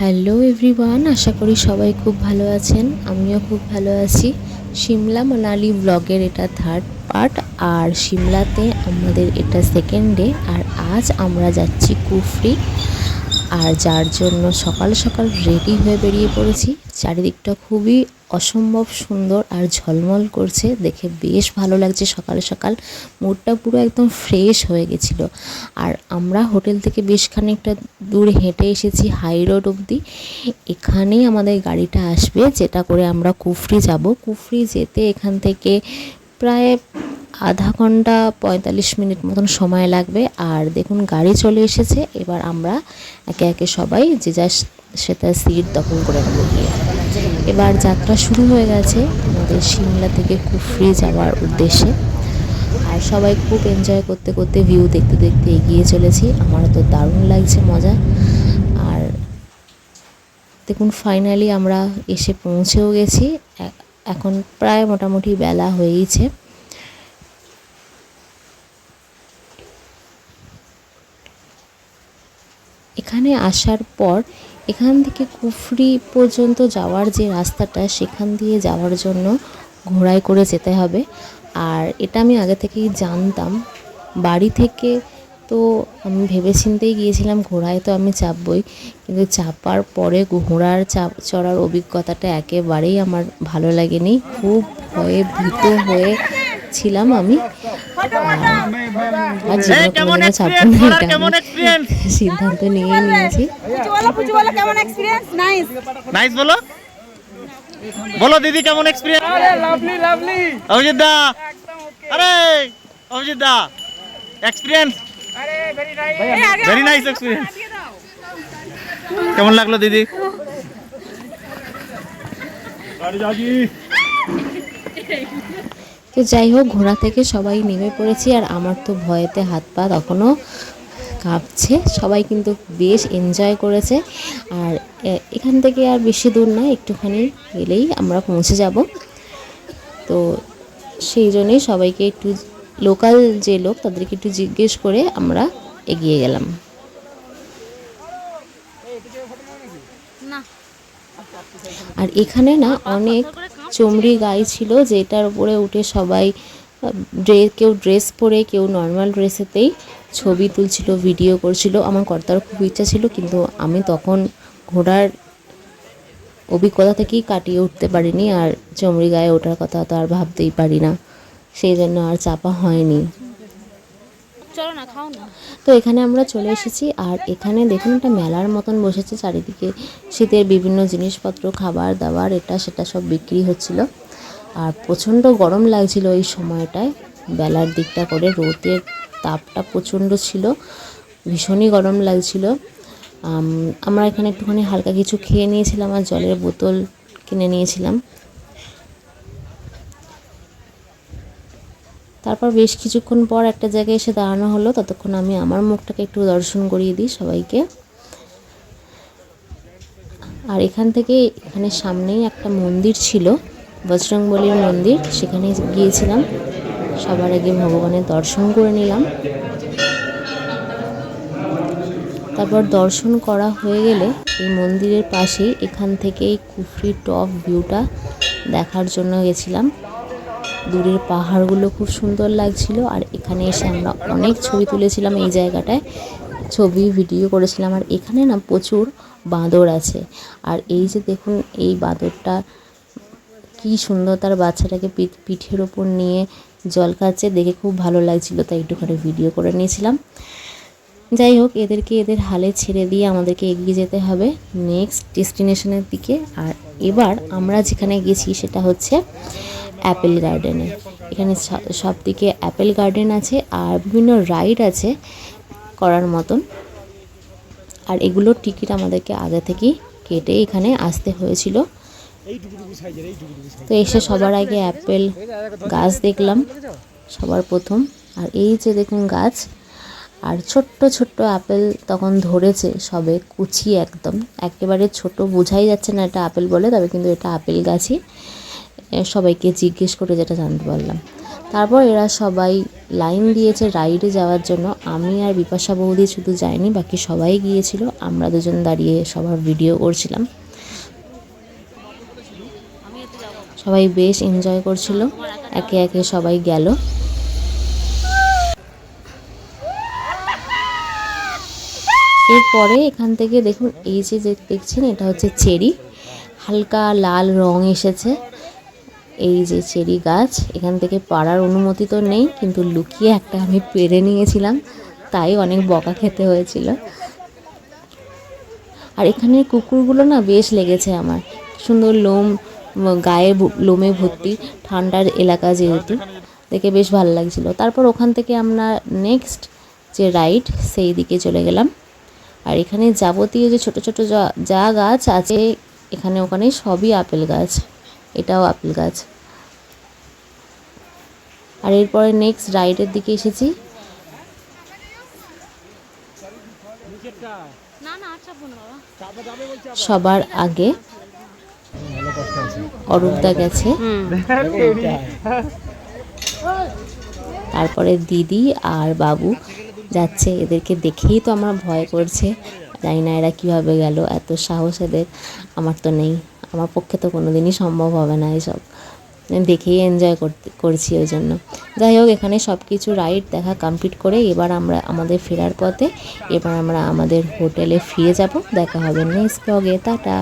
Hello everyone আশা করি সবাই খুব ভালো আছেন। আমিও খুব ভালো আছি। সিমলা মানালি ব্লগের এটা থার্ড পার্ট আর সিমলাতে আমাদের এটা সেকেন্ড ডে আর আজ আমরা যাচ্ছি কুফরি। আর যার জন্য সকাল সকাল রেডি হয়ে বেরিয়ে পড়েছি। চারিদিকটা খুবই অসম্ভব সুন্দর আর ঝলমল করছে। দেখে বেশ ভালো লাগছে সকাল সকাল। মুডটা পুরো একদম ফ্রেশ হয়ে গেছিল। আর আমরা হোটেল থেকে বেশ খানিকটা দূর হেঁটে এসেছি হাই রোড অবধি। এখানেই আমাদের গাড়িটা আসবে, যেটা করে আমরা কুফরি যাব। কুফরি যেতে এখান থেকে প্রায় আধা ঘণ্টা পঁয়তাল্লিশ মিনিট মতন সময় লাগবে। আর দেখুন, গাড়ি চলে এসেছে। এবার আমরা একে একে সবাই যে যা সেটা সিট দখল করে নেব এবার যাত্রা শুরু হয়ে গেছে আমাদের সিমলা থেকে কুফরি যাওয়ার উদ্দেশ্যে। আর সবাই খুব এনজয় করতে করতে ভিউ দেখতে দেখতে এগিয়ে চলেছি। আমারও তো দারুণ লাগছে, মজা। আর দেখুন ফাইনালি আমরা এসে পৌঁছেও গেছি। এখন প্রায় মোটামুটি বেলা হয়েইছে। এখানে আসার পর এখান থেকে কুফরি পর্যন্ত যাওয়ার যে রাস্তাটা, সেখান দিয়ে যাওয়ার জন্য ঘোড়ায় করে যেতে হবে। আর এটা আমি আগে থেকেই জানতাম। বাড়ি থেকে তো আমি ভেবে ভেবেচিন্তেই গিয়েছিলাম, ঘোড়ায় তো আমি চাপবই। কিন্তু চাপার পরে ঘোড়ার চাপ, চড়ার অভিজ্ঞতাটা একেবারেই আমার ভালো লাগেনি। খুব ভয়ে ভীত হয়ে ছিলাম আমি। আর- আর জীবনে কোনোদিনও চাপবো না এটা কেমন আমি এক্সপিরিয়েন্স সিদ্ধান্ত নিয়ে নিয়েছি। নাইস নাইস বলো বলো। দিদি কেমন এক্সপিরিয়েন্স লাভলি লাভলি অভিজিৎ দা আরে অভিজিৎ দা এক্সপিরিয়েন্স আরে very nice very nice experience কেমন লাগল দিদি। তো যাই হোক, ঘোড়া থেকে সবাই নেমে পড়েছি আর আমার তো ভয়েতে হাত পা তখনও কাঁপছে। সবাই কিন্তু বেশ এনজয় করেছে। আর এখান থেকে আর বেশি দূর না, একটুখানি গেলেই আমরা পৌঁছে যাব। তো সেই জন্যই সবাইকে একটু লোকাল যে লোক, তাদেরকে একটু জিজ্ঞেস করে আমরা এগিয়ে গেলাম। আর এখানে না অনেক চমড়ি গাই ছিল যেটার উপরে উঠে সবাই ড্রেস কেউ ড্রেস পরে, কেউ নর্মাল ড্রেসেতেই ছবি তুলছিল ভিডিও করছিল। আমার কর্তার খুব ইচ্ছা ছিল, কিন্তু আমি তখন ঘোড়ার অভিজ্ঞতা থেকেই কাটিয়ে উঠতে পারিনি, আর চমড়ি গায়ে ওঠার কথা তো আর ভাবতেই পারি না। সেই জন্য আর চাপা হয়নি। চলো না, খাও না। তো এখানে আমরা চলে এসেছি, আর এখানে দেখুন একটা মেলার মতন বসেছে, চারিদিকে শীতের বিভিন্ন জিনিসপত্র, খাবার দাবার, এটা সেটা সব বিক্রি হচ্ছিল। আর প্রচণ্ড গরম লাগছিল এই সময়টায়, বেলার দিকটা করে রোদের তাপটা প্রচণ্ড ছিল, ভীষণই গরম লাগছিল। আমরা এখানে একটুখানি হালকা কিছু খেয়ে নিয়েছিলাম আর জলের বোতল কিনে নিয়েছিলাম। তারপর বেশ কিছুক্ষণ পর একটা জায়গায় এসে দাঁড়ানো হলো। ততক্ষণ আমি আমার মুখটাকে একটু দর্শন করিয়ে দিই সবাইকে। আর এখান থেকে এখানে সামনেই একটা মন্দির ছিল, বজরংবলীর মন্দির। সেখানে গিয়েছিলাম। সবার আগে ভগবানের দর্শন করে নিলাম। তারপর দর্শন করা হয়ে গেলে এই মন্দিরের পাশেই এখান থেকেই কুফরি টপ ভিউটা দেখার জন্য গেছিলাম। দূরের পাহাড়গুলো খুব সুন্দর লাগছিল আর এখানে এসে আমরা অনেক ছবি তুলেছিলাম এই জায়গাটায়। ছবি, ভিডিও করেছিলাম আর এখানে না প্রচুর বাঁদর আছে। আর এই যে দেখুন, এই বাঁদরটা কি সুন্দর তার বাচ্চাটাকে পিঠ- পিঠের ওপর নিয়ে জল খাচ্ছে। দেখে খুব ভালো লাগছিল, তাই একটুখানি ভিডিও করে নিয়েছিলাম। যাই হোক, এদেরকে এদের হালে ছেড়ে দিয়ে আমাদেরকে এগিয়ে যেতে হবে নেক্সট ডেস্টিনেশনের দিকে। আর এবার আমরা যেখানে গেছি সেটা হচ্ছে অ্যাপেল গার্ডেনে। এখানে সব দিকে অ্যাপেল গার্ডেন আছে আর বিভিন্ন রাইড আছে করার মতন। আর এগুলোর টিকিট আমাদেরকে আগে থেকেই কেটে এখানে আসতে হয়েছিল। তো এসে সবার আগে অ্যাপেল গাছ দেখলাম, সবার প্রথম। আর এই যে দেখুন গাছ, আর ছোট্ট ছোট্ট আপেল তখন ধরেছে সবে, কুচি একদম। একেবারে ছোট বোঝাই যাচ্ছে না এটা আপেল বলে, তবে কিন্তু এটা আপেল গাছই। সবাইকে জিজ্ঞেস করে যেটা জানতে পারলাম। তারপর এরা সবাই লাইন দিয়েছে রাইডে যাওয়ার জন্য। আমি আর বিপাশা বৌদি শুধু যাইনি, বাকি সবাই গিয়েছিল। আমরা দুজন দাঁড়িয়ে সবার ভিডিও করছিলাম। সবাই বেশ এনজয় করছিল। একে একে সবাই গেল। এরপরে এখান থেকে দেখুন, এই যে দেখছেন, এটা হচ্ছে চেরি। হালকা লাল রং এসেছে। এই যে চেরি গাছ, এখান থেকে পাড়ার অনুমতি তো নেই, কিন্তু লুকিয়ে একটা আমি পেরে নিয়েছিলাম, তাই অনেক বকা খেতে হয়েছিল। আর এখানের কুকুরগুলো না বেশ লেগেছে আমার। সুন্দর লোম গায়ে লোমে ভর্তি, ঠান্ডার এলাকা যেহেতু, দেখে বেশ ভালো লাগছিল। তারপর ওখান থেকে আমরা নেক্সট যে রাইড সেই দিকে চলে গেলাম। আর এখানে যাবতীয় যে ছোট ছোট যা গাছ আছে, এখানে ওখানে সবই আপেল গাছ। এটাও আপেল গাছ। আর এরপরে নেক্সট রাইডের দিকে এসেছি। সবার আগে অরূপদা গেছে। তারপরে দিদি আর বাবু যাচ্ছে। এদেরকে দেখেই তো আমার ভয় করছে। জানি না এরা কীভাবে গেল। এত সাহস এদের। আমার তো নেই। আমার পক্ষে তো কোনো দিনই সম্ভব হবে না এসব। দেখেই এনজয় করতে, করছি ওই জন্য। যাই হোক, এখানে সব কিছু রাইড দেখা কমপ্লিট করে এবার আমরা আমাদের ফেরার পথে এবার আমরা আমাদের হোটেলে ফিরে যাব। দেখা হবে নেক্সট ব্লগে টাটা।